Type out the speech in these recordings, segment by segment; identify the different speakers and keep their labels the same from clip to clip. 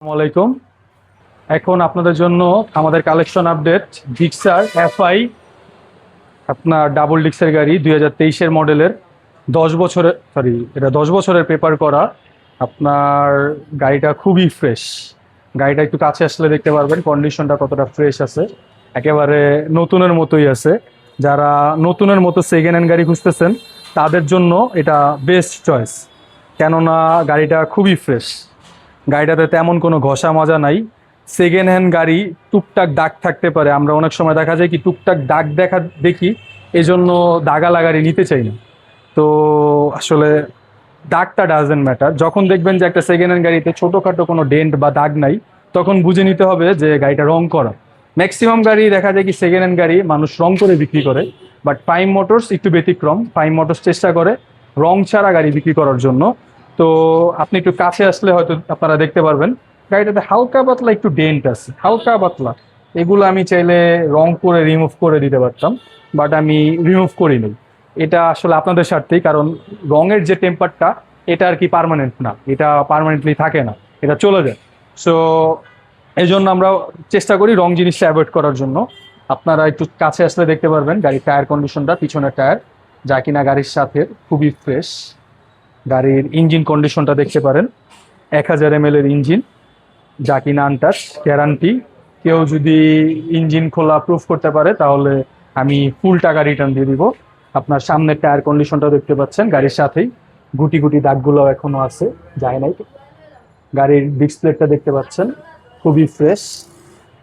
Speaker 1: আসসালামু আলাইকুম। এখন আপনাদের জন্য আমাদের কালেকশন আপডেট ডিক্সার এফআই আপনার ডাবল ডিক্সের গাড়ি দুই হাজার তেইশের মডেলের দশ বছরের সরি এটা দশ বছরের পেপার করা। আপনার গাড়িটা খুবই ফ্রেশ গাড়িটা একটু কাছে আসলে দেখতে পারবেন কন্ডিশনটা কতটা ফ্রেশ আছে। একেবারে নতুনের মতোই আছে। যারা নতুনের মতো সেকেন্ড হ্যান্ড গাড়ি খুঁজতেছেন, তাদের জন্য এটা বেস্ট চয়েস কেননা গাড়িটা খুবই ফ্রেশ গাড়িটাতে তেমন কোনো ঘষা মজা নাই। সেকেন্ড হ্যান্ড গাড়ি টুকটাক দাগ থাকতে পারে। আমরা অনেক সময় দেখা যায় কি টুকটাক দাগ দেখা দেখি, এজন্য দাগালা গাড়ি নিতে চাই না। তো আসলে দাগটা ডাজেন্ট ম্যাটার যখন দেখবেন যে একটা সেকেন্ড হ্যান্ড গাড়িতে ছোটোখাটো কোনো ডেন্ট বা দাগ নাই, তখন বুঝে নিতে হবে যে গাড়িটা রং করা। ম্যাক্সিমাম গাড়ি দেখা যায় কি সেকেন্ড হ্যান্ড গাড়ি মানুষ রং করে বিক্রি করে বাট প্রাইম মোটরস একটু ব্যতিক্রম। প্রাইম মোটরস চেষ্টা করে রং ছাড়া গাড়ি বিক্রি করার জন্য। তো আপনি একটু কাছে আসলে হয়তো আপনারা দেখতে পারবেন। গাড়িটাতে হালকা পাতলা একটু ডেন্ট আছে, হালকা পাতলা। এগুলো আমি চাইলে রং করে রিমুভ করে দিতে পারতাম বাট আমি রিমুভ করিনি। এটা আসলে আপনাদের স্বার্থেই, কারণ রঙের যে টেম্পারটা এটা আর কি পার্মানেন্ট না। এটা পার্মানেন্টলি থাকে না, এটা চলে যায়। সো এই জন্য আমরা চেষ্টা করি রং জিনিসটা অ্যাভয়েড করার জন্য। আপনারা একটু কাছে আসলে দেখতে পারবেন গাড়ির টায়ার কন্ডিশনটা পিছনের টায়ার যা কিনা গাড়ির সাথে খুবই ফ্রেশ গাড়ির ইঞ্জিন কন্ডিশনটা দেখতে পারেন। এক হাজার এম এর ইঞ্জিন, যা কিনা আনটাস গ্যারান্টি কেউ যদি ইঞ্জিন খোলা প্রুফ করতে পারে, তাহলে আমি ফুল টাকা রিটার্ন দিয়ে দিব। আপনার সামনের টায়ার কন্ডিশনটা দেখতে পাচ্ছেন, গাড়ির সাথেই। গুটি গুটি দাগগুলো এখনও আছে, যায় নাই। গাড়ির ডিসপ্লেটা দেখতে পাচ্ছেন, খুবই ফ্রেশ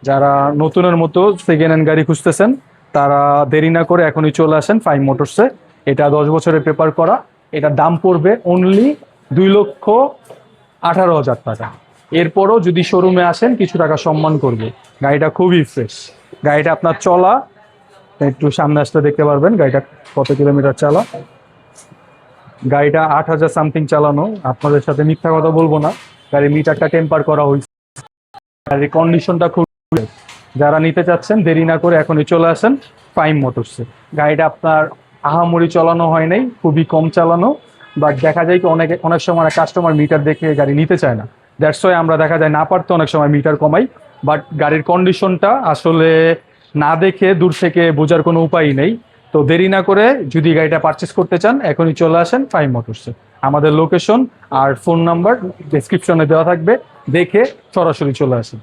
Speaker 1: যারা নতুনের মতো সেকেন্ড হ্যান্ড গাড়ি খুঁজতেছেন, তারা দেরি না করে এখনই চলে আসেন ফাইভ মোটরসে এটা দশ বছরের পেপার করা। এটার দাম পড়বে অনলি দুই লক্ষ আঠারো হাজার টাকা। এরপরও যদি শোরুমে আসেন, কিছু টাকা সম্মান করবে। গাড়িটা খুবই ফ্রেশ গাড়িটা আপনার চলা, একটু সামনে আসতে দেখতে পারবেন, গাড়িটা কত কিলোমিটার চালা। গাড়িটা আট হাজার সামথিং চালানো, আপনাদের সাথে মিথ্যা কথা বলব না। গাড়ির মিটারটা টেম্পার করা হয়েছে। গাড়ির কন্ডিশনটা খুব যারা নিতে চাচ্ছেন, দেরি না করে এখনই চলে আসেন প্রাইম মোটরসে গাড়িটা আপনার আহামরি চালানো হয় নাই, খুবই কম চালানো বাট দেখা যায় কি অনেক অনেক সময় কাস্টমার মিটার দেখে গাড়ি নিতে চায় না। দ্যাটস ওয়াই আমরা দেখা যায় না পারতে অনেক সময় মিটার কমাই বাট গাড়ির কন্ডিশনটা আসলে না দেখে দূর থেকে বোঝার কোনো উপায়ই নেই। তো দেরি না করে যদি গাড়িটা পারচেস করতে চান, এখনই চলে আসেন ফাইভ মোটরসে আমাদের লোকেশন আর ফোন নাম্বার ডেসক্রিপশনে দেওয়া থাকবে, দেখে সরাসরি চলে আসেন।